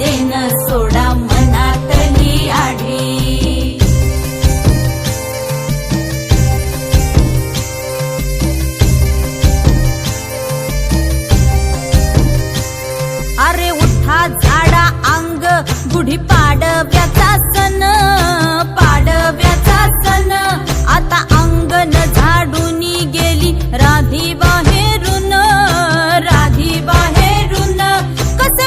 वरसाच सोडा मनातली आढी अरे उठा झाडा अंग गुढी पाडव्याचा सण पाडव्याचा सण. आता अंगण झाडून गेली राधी